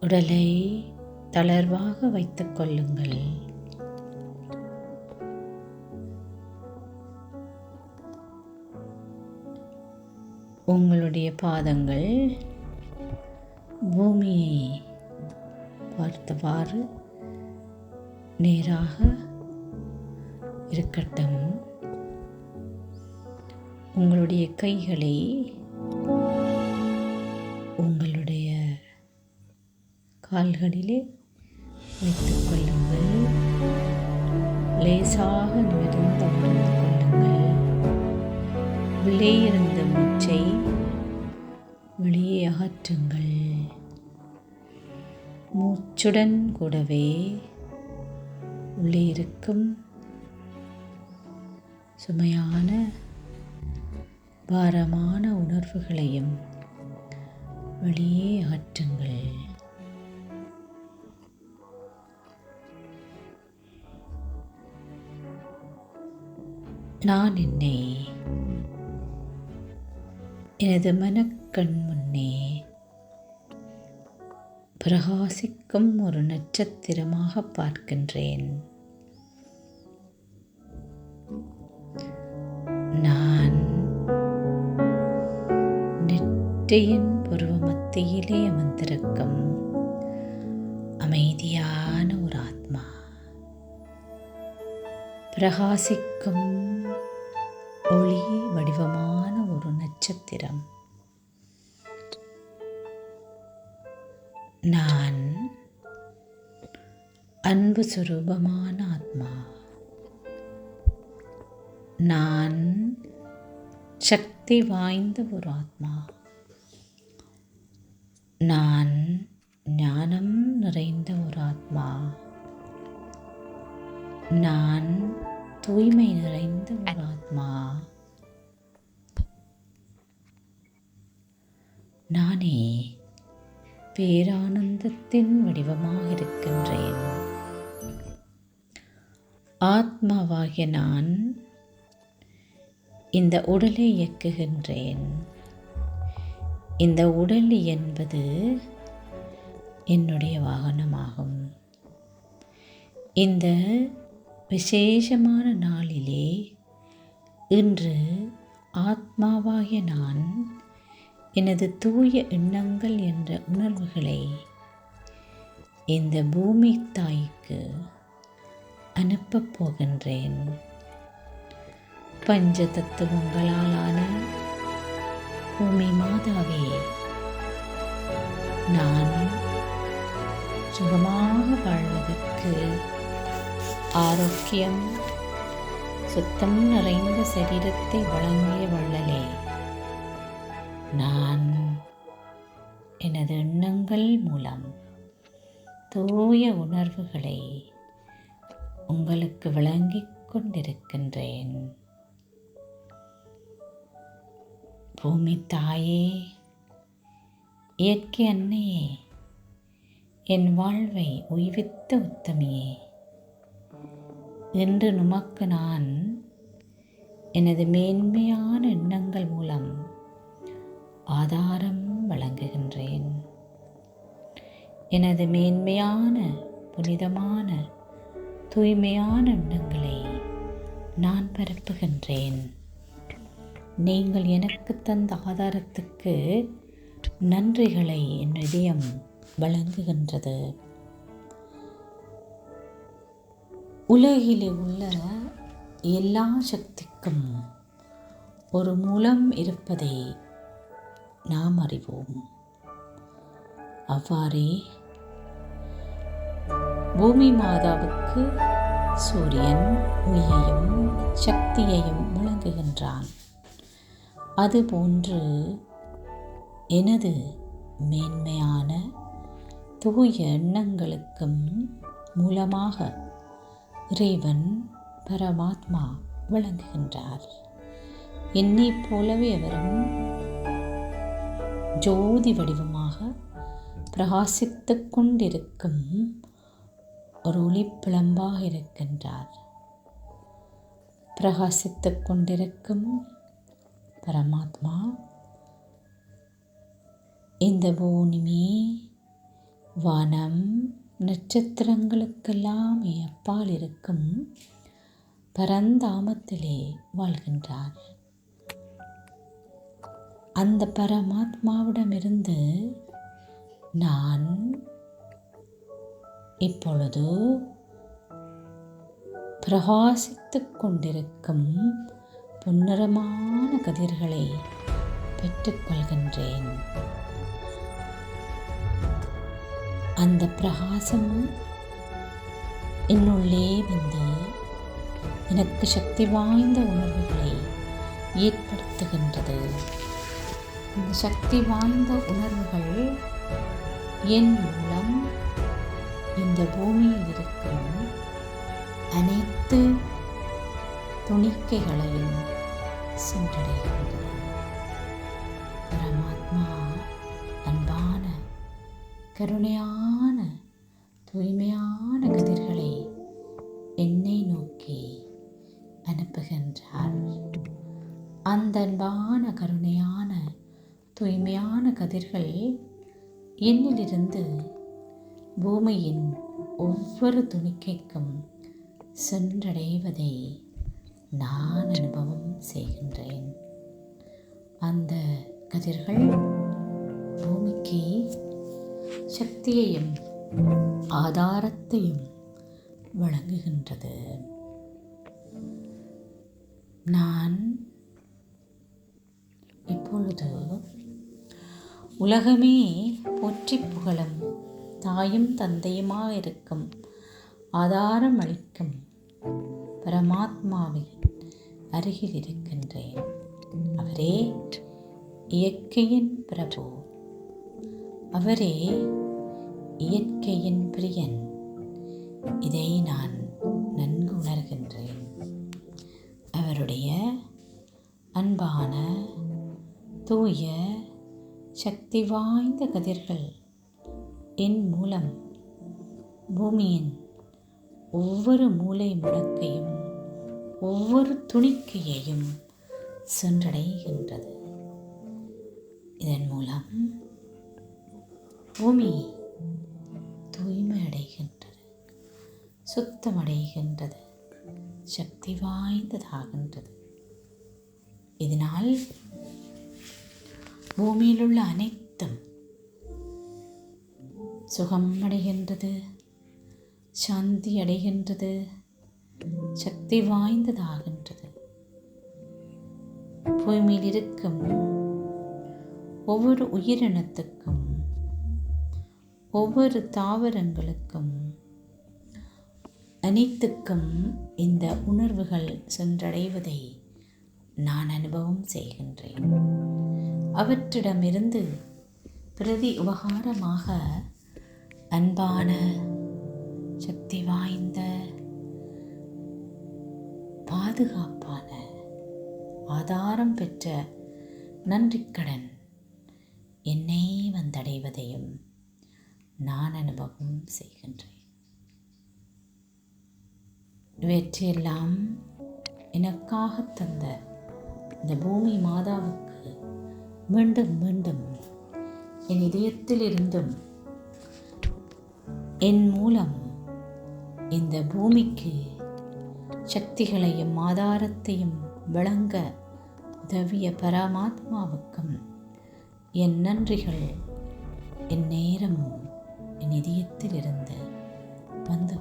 உடலை தளர்வாக வைத்துக் கொள்ளுங்கள். உங்களுடைய பாதங்கள் பூமியை பார்த்தவாறு நேராக இருக்கட்டும். உங்களுடைய கைகளை உங்களுடைய கால்களிலே வைத்துக் கொள்ளுங்கள். லேசாக நிமிர்ந்து அமர்ந்து கொள்ளுங்கள். உள்ளே இருந்த மூச்சை வெளியே அகற்றுங்கள். மூச்சுடன் கூடவே உள்ளே இருக்கும் சுமையான பாரமான உணர்வுகளையும் வெளியே அகற்றுங்கள். நான் என்னை எனது மனக்கண் முன்னே. பிரகாசிக்கும் ஒரு நட்சத்திரமாக பார்க்கின்றேன். நான் நெற்றியின் பருவ மத்தியிலே அமர்ந்திருக்கும் அமைதியான ஒரு ஆத்மா. பிரகாசிக்கும் நான் அன்பு சுரூபமான ஆத்மா. நான் சக்தி வாய்ந்த ஒரு ஆத்மா. நான் ஞானம் நிறைந்த ஒரு ஆத்மா. நான் தூய்மை நிறைந்த ஒரு ஆத்மா. நானே பேரானந்தத்தின் வடிவமாக இருக்கின்றேன் ஆத்மாவாகிய நான் இந்த உடலை இயக்குகின்றேன். இந்த உடல் என்பது என்னுடைய வாகனமாகும். இந்த விசேஷமான நாளிலே இன்று ஆத்மாவாகிய நான் எனது தூய எண்ணங்கள் என்ற உணர்வுகளை இந்த பூமி தாய்க்கு அனுப்பப் போகின்றேன். பஞ்ச தத்துவங்களாலான பூமி மாதாவே நான் சுகமாக வாழ்வதற்கு ஆரோக்கியம் சுத்தம் நிறைந்த சரீரத்தை வழங்கிய வள்ளலே நான் எனது எண்ணங்கள் மூலம் தூய உணர்வுகளை உங்களுக்கு வழங்கிக் கொண்டிருக்கின்றேன். பூமி தாயே இயற்கை அன்னையே என் வாழ்வை உய்வித்த உத்தமியே என்று நுமக்கு நான் எனது மேன்மையான எண்ணங்கள் மூலம் ஆதாரம் வழங்குகின்றேன். எனது மேன்மையான புனிதமான தூய்மையான எண்ணங்களை நான் பரப்புகின்றேன். நீங்கள் எனக்கு தந்த ஆதாரத்துக்கு நன்றிகளை என் இதயம் வழங்குகின்றது. உலகிலே உள்ள எல்லா சக்திக்கும் ஒரு மூலம் இருப்பதை நாம் அறிவோம். அவ்வாறே பூமி மாதாவுக்கு சூரியன் ஒளியையும் சக்தியையும் வழங்குகின்றான். அதுபோன்று எனது மேன்மையான தூய எண்ணங்களுக்கும் மூலமாக இறைவன் பரமாத்மா விளங்குகின்றார். என்னைப் போலவே அவரும் ஜோதி வடிவமாக பிரகாசித்துக் கொண்டிருக்கும் ஒரு ஒளிப்பிளம்பாக இருக்கின்றார். பிரகாசித்துக் கொண்டிருக்கும் பரமாத்மா இந்த பூமி வானம் நட்சத்திரங்களுக்கெல்லாம் அப்பால் இருக்கும் பரந்தாமத்திலே வாழ்கின்றார். அந்த பரமாத்மாவிடமிருந்து நான் இப்பொழுது பிரகாசித்து கொண்டிருக்கும் பொன்னிறமான கதிர்களை பெற்றுக்கொள்கின்றேன் அந்த பிரகாசம் என்னுள்ளே வந்து எனக்கு சக்தி வாய்ந்த உணர்வுகளை ஏற்படுத்துகின்றது. இந்த சக்தி வாய்ந்த உணர்வுகள் என் மூலம் இந்த பூமியில் இருக்கும் அனைத்து துணிக்கைகளையும் சென்றடைகின்றது பரமாத்மா அன்பான கருணையான தூய்மையான கதிர்களை என்னை நோக்கி அனுப்புகின்றார். அந்த அன்பான கருணையான தூய்மையான கதிர்கள் என்னிலிருந்து பூமியின் ஒவ்வொரு துணிக்கைக்கும் சென்றடைவதை நான் அனுபவம் செய்கின்றேன். அந்த கதிர்கள் பூமிக்கு சக்தியையும் ஆதாரத்தையும் வழங்குகின்றது. நான் இப்பொழுது உலகமே போற்றி புகழும் தாயும் தந்தையுமாக இருக்கும் ஆதாரம் அளிக்கும் பரமாத்மாவின் அருகில் இருக்கின்றேன் அவரே இயற்கையின் பிரபு. அவரே இயற்கையின் பிரியன். இதை நான் நன்கு உணர்கின்றேன். அவருடைய அன்பான தூய சக்தி வாய்ந்த கதிர்கள். என் மூலம் பூமியின் ஒவ்வொரு மூலை முடக்கையும் ஒவ்வொரு துணிக்கையையும் சென்றடைகின்றது. இதன் மூலம் பூமி தூய்மை அடைகின்றது சுத்தமடைகின்றது சக்தி வாய்ந்ததாகின்றது. இதனால் பூமியில் உள்ள அனைத்தும் சுகம் அடைகின்றது சாந்தி அடைகின்றது சக்தி வாய்ந்ததாகின்றது. பூமியில் இருக்கும் ஒவ்வொரு உயிரினத்துக்கும் ஒவ்வொரு தாவரங்களுக்கும் அனைத்துக்கும் இந்த உணர்வுகள் சென்றடைவதை நான் அனுபவம் செய்கின்றேன். அவற்றிடமிருந்து பிரதி உபகாரமாக அன்பான சக்தி வாய்ந்த பாதுகாப்பான ஆதாரம் பெற்ற நன்றிக்கடன் என்னை வந்தடைவதையும் நான் அனுபவம் செய்கின்றேன். இவற்றையெல்லாம் எனக்காக தந்த இந்த பூமி மாதாவுக்கு மீண்டும் மீண்டும் என் இதயத்தில் இருந்தும் என் மூலம் இந்த பூமிக்கு சக்திகளையும் ஆதாரத்தையும் வழங்க உதவிய பரமாத்மாவுக்கும் என் நன்றிகள் என் நேரமும் என் இதயத்தில் இருந்து வந்து